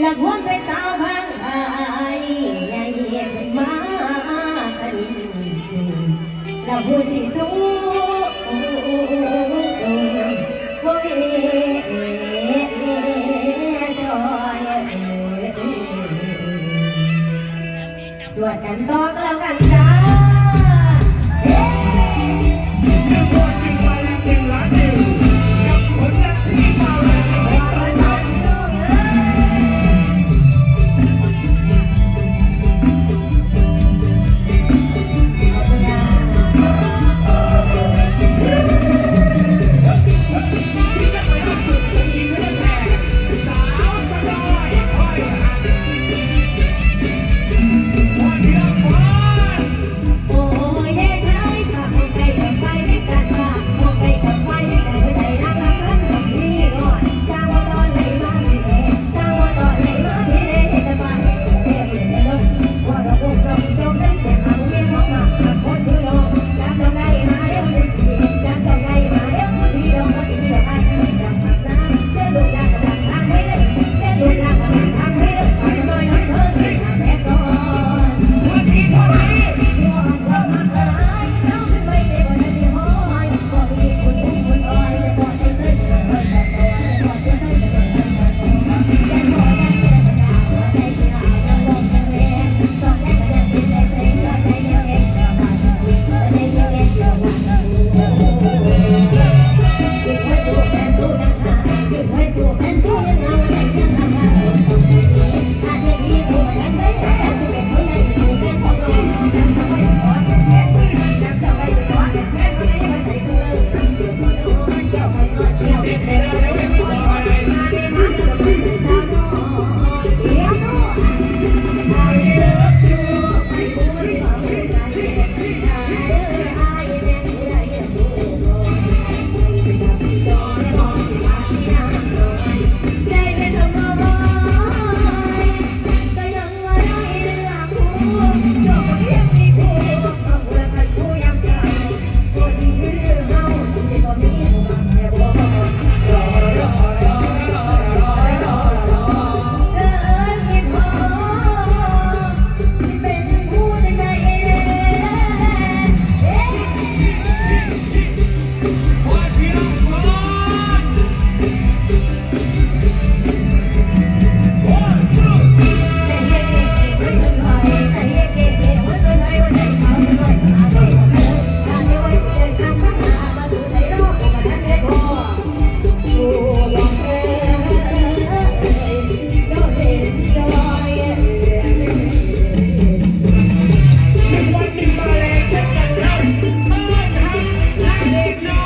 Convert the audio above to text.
และพวงเป็นสาวพังไอ้ใหญ่ขึ้นมาตะลิงสูงและผู้ที่สูงบ่มีจอยสวดกันต่อกล Thank you.